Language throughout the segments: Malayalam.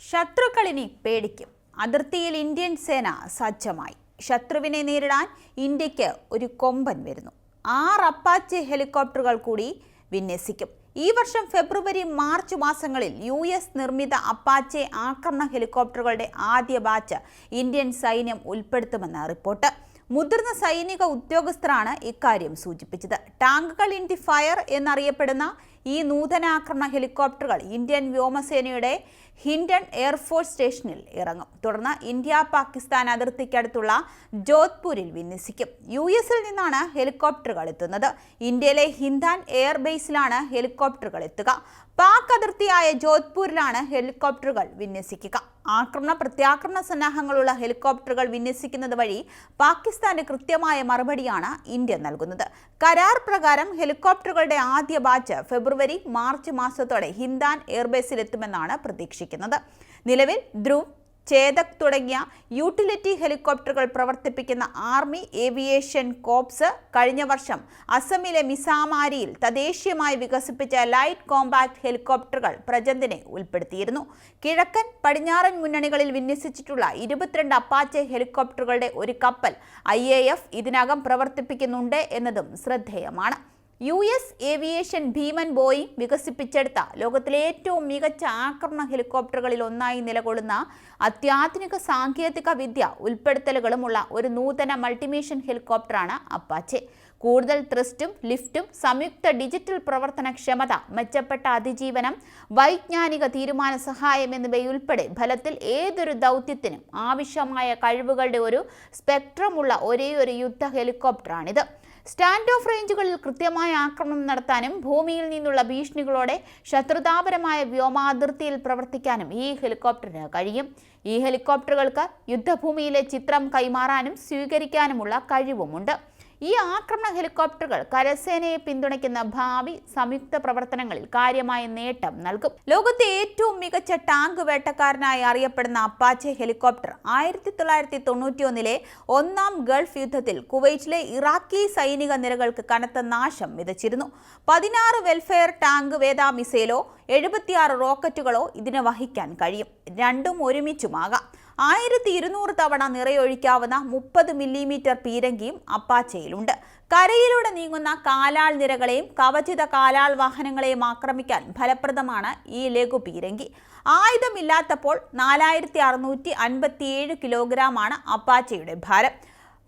ശത്രുക്കളിനി പേടിക്കും. അതിർത്തിയിൽ ഇന്ത്യൻ സേന സജ്ജമായി. ശത്രുവിനെ നേരിടാൻ ഇന്ത്യയ്ക്ക് ഒരു കൊമ്പൻ വരുന്നു. ആറ് അപ്പാച്ചെ ഹെലികോപ്റ്ററുകൾ കൂടി വിന്യസിക്കും. ഈ വർഷം ഫെബ്രുവരി മാർച്ച് മാസങ്ങളിൽ യു എസ് നിർമ്മിത അപ്പാച്ചെ ആക്രമണ ഹെലികോപ്റ്ററുകളുടെ ആദ്യ ബാച്ച് ഇന്ത്യൻ സൈന്യം ഉൾപ്പെടുത്തുമെന്ന റിപ്പോർട്ട്. മുതിർന്ന സൈനിക ഉദ്യോഗസ്ഥരാണ് ഇക്കാര്യം സൂചിപ്പിച്ചത്. ടാങ്കുകൾ ഇൻ ദി ഫയർ എന്നറിയപ്പെടുന്ന ഈ നൂതനാക്രമണ ഹെലികോപ്റ്ററുകൾ ഇന്ത്യൻ വ്യോമസേനയുടെ ഹിൻഡൺ എയർഫോഴ്സ് സ്റ്റേഷനിൽ ഇറങ്ങും. തുടർന്ന് ഇന്ത്യ പാകിസ്ഥാൻ അതിർത്തിക്കടുത്തുള്ള ജോധ്പൂരിൽ വിന്യസിക്കും. യു എസിൽ നിന്നാണ് ഹെലികോപ്റ്ററുകൾ എത്തുന്നത്. ഇന്ത്യയിലെ ഹിന്ദാൻ എയർബേസിലാണ് ഹെലികോപ്റ്ററുകൾ എത്തുക. പാക് അതിർത്തിയായ ജോധ്പൂരിലാണ് ഹെലികോപ്റ്ററുകൾ വിന്യസിക്കുക. ആക്രമണ പ്രത്യാക്രമണ സന്നാഹങ്ങളുള്ള ഹെലികോപ്റ്ററുകൾ വിന്യസിക്കുന്നത് വഴി പാകിസ്ഥാന്റെ കൃത്യമായ മറുപടിയാണ് ഇന്ത്യ നൽകുന്നത്. കരാർ പ്രകാരം ഹെലികോപ്റ്ററുകളുടെ ആദ്യ ബാച്ച് ഫെബ്രുവരി മാർച്ച് മാസത്തോടെ ഹിന്ദാൻ എയർബേസിലെത്തുമെന്നാണ് പ്രതീക്ഷിക്കുന്നത്. നിലവിൽ ധ്രുവ് ചേതക് തുടങ്ങിയ യൂട്ടിലിറ്റി ഹെലികോപ്റ്ററുകൾ പ്രവർത്തിപ്പിക്കുന്ന ആർമി ഏവിയേഷൻ കോപ്സ് കഴിഞ്ഞ വർഷം അസമിലെ മിസാമാരിയിൽ തദ്ദേശീയമായി വികസിപ്പിച്ച ലൈറ്റ് കോമ്പാക്ട് ഹെലികോപ്റ്ററുകൾ പ്രജന്തിനെ ഉൾപ്പെടുത്തിയിരുന്നു. കിഴക്കൻ പടിഞ്ഞാറൻ മുന്നണികളിൽ വിന്യസിച്ചിട്ടുള്ള ഇരുപത്തിരണ്ട് അപ്പാച്ചെ ഹെലികോപ്റ്ററുകളുടെ ഒരു കപ്പൽ ഐ ഇതിനകം പ്രവർത്തിപ്പിക്കുന്നുണ്ട് എന്നതും ശ്രദ്ധേയമാണ്. യു എസ് ഏവിയേഷൻ ഭീമൻ ബോയിങ് വികസിപ്പിച്ചെടുത്ത ലോകത്തിലെ ഏറ്റവും മികച്ച ആക്രമണ ഹെലികോപ്റ്ററുകളിൽ ഒന്നായി നിലകൊള്ളുന്ന അത്യാധുനിക സാങ്കേതിക വിദ്യ ഉൾപ്പെടുത്തലുകളുമുള്ള ഒരു നൂതന മൾട്ടിമീഷൻ ഹെലികോപ്റ്ററാണ് അപ്പാച്ചെ. കൂടുതൽ ത്രിസ്റ്റും ലിഫ്റ്റും സംയുക്ത ഡിജിറ്റൽ പ്രവർത്തനക്ഷമത മെച്ചപ്പെട്ട അതിജീവനം വൈജ്ഞാനിക തീരുമാന സഹായം എന്നിവയുൾപ്പെടെ ഫലത്തിൽ ഏതൊരു ദൗത്യത്തിനും ആവശ്യമായ കഴിവുകളുടെ ഒരു സ്പെക്ട്രമുള്ള ഒരേ ഒരു യുദ്ധ ഹെലികോപ്റ്ററാണിത്. സ്റ്റാൻഡ് ഓഫ് റേഞ്ചുകളിൽ കൃത്യമായ ആക്രമണം നടത്താനും ഭൂമിയിൽ നിന്നുള്ള ഭീഷണികളോടെ ശത്രുതാപരമായ വ്യോമാതിർത്തിയിൽ പ്രവർത്തിക്കാനും ഈ ഹെലികോപ്റ്ററിന് കഴിയും. ഈ ഹെലികോപ്റ്ററുകൾക്ക് യുദ്ധഭൂമിയിലെ ചിത്രം കൈമാറാനും സ്വീകരിക്കാനുമുള്ള കഴിവുമുണ്ട്. ഈ ആക്രമണ ഹെലികോപ്റ്ററുകൾ കരസേനയെ പിന്തുണയ്ക്കുന്ന ഭാവി സംയുക്ത പ്രവർത്തനങ്ങളിൽ കാര്യമായ നേട്ടം നൽകും. ലോകത്തെ ഏറ്റവും മികച്ച ടാങ്ക് വേട്ടക്കാരനായി അറിയപ്പെടുന്ന അപ്പാച്ചെ ഹെലികോപ്റ്റർ ആയിരത്തി തൊള്ളായിരത്തി തൊണ്ണൂറ്റിയൊന്നിലെ ഒന്നാം ഗൾഫ് യുദ്ധത്തിൽ കുവൈറ്റിലെ ഇറാഖി സൈനിക നിരകൾക്ക് കനത്ത നാശം വിതച്ചിരുന്നു. പതിനാറ് വെൽഫെയർ ടാങ്ക് വേദ മിസൈലോ എഴുപത്തിയാറ് റോക്കറ്റുകളോ ഇതിന് വഹിക്കാൻ കഴിയും. രണ്ടും ഒരുമിച്ചുമാകാം. ആയിരത്തി ഇരുന്നൂറ് തവണ നിറയൊഴിക്കാവുന്ന മുപ്പത് മില്ലിമീറ്റർ പീരങ്കിയും അപ്പാച്ചയിലുണ്ട്. കരയിലൂടെ നീങ്ങുന്ന കാലാൾ നിരകളെയും കവചിത കാലാൾ വാഹനങ്ങളെയും ആക്രമിക്കാൻ ഫലപ്രദമാണ് ഈ ലഘു പീരങ്കി. ആയുധമില്ലാത്തപ്പോൾ നാലായിരത്തി അറുന്നൂറ്റി അൻപത്തിയേഴ് കിലോഗ്രാമാണ് അപ്പാച്ചയുടെ ഭാരം.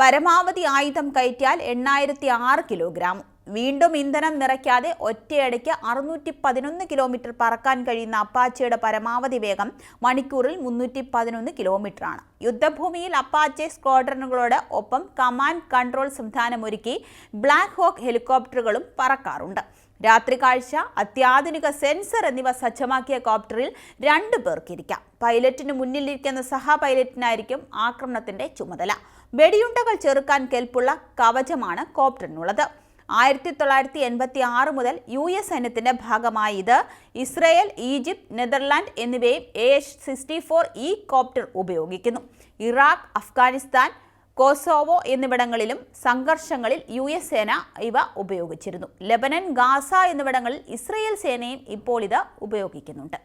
പരമാവധി ആയുധം കയറ്റിയാൽ എണ്ണായിരത്തി ആറ് കിലോഗ്രാമും. വീണ്ടും ഇന്ധനം നിറയ്ക്കാതെ ഒറ്റയടിക്ക് അറുന്നൂറ്റി പതിനൊന്ന് കിലോമീറ്റർ പറക്കാൻ കഴിയുന്ന അപ്പാച്ചയുടെ പരമാവധി വേഗം മണിക്കൂറിൽ മുന്നൂറ്റി പതിനൊന്ന് കിലോമീറ്ററാണ്. യുദ്ധഭൂമിയിൽ അപ്പാച്ചെ സ്ക്വാഡ്രനുകളോട് ഒപ്പം കമാൻഡ് കൺട്രോൾ സംവിധാനമൊരുക്കി ബ്ലാക്ക് ഹോക്ക് ഹെലികോപ്റ്ററുകളും പറക്കാറുണ്ട്. രാത്രി കാഴ്ച അത്യാധുനിക സെൻസർ എന്നിവ സജ്ജമാക്കിയ കോപ്റ്ററിൽ രണ്ടു പേർക്കിരിക്കാം പൈലറ്റിന് മുന്നിലിരിക്കുന്ന സഹ പൈലറ്റിനായിരിക്കും ആക്രമണത്തിന്റെ ചുമതല. വെടിയുണ്ടകൾ ചെറുക്കാൻ കെൽപ്പുള്ള കവചമാണ് കോപ്റ്ററിനുള്ളത്. ആയിരത്തി തൊള്ളായിരത്തി എൺപത്തി ആറ് മുതൽ യു എസ് സൈന്യത്തിന്റെ ഭാഗമായി ഇത് ഇസ്രയേൽ ഈജിപ്ത് നെതർലാൻഡ് എന്നിവയും A H sixty four E copter ഉപയോഗിക്കുന്നു. ഇറാഖ് അഫ്ഗാനിസ്ഥാൻ കോസോവോ എന്നിവിടങ്ങളിലും സംഘർഷങ്ങളിൽ യു എസ് സേന ഇവ ഉപയോഗിച്ചിരുന്നു. ലെബനൻ ഗാസ എന്നിവിടങ്ങളിൽ ഇസ്രയേൽ സേനയും ഇപ്പോൾ ഇത് ഉപയോഗിക്കുന്നുണ്ട്.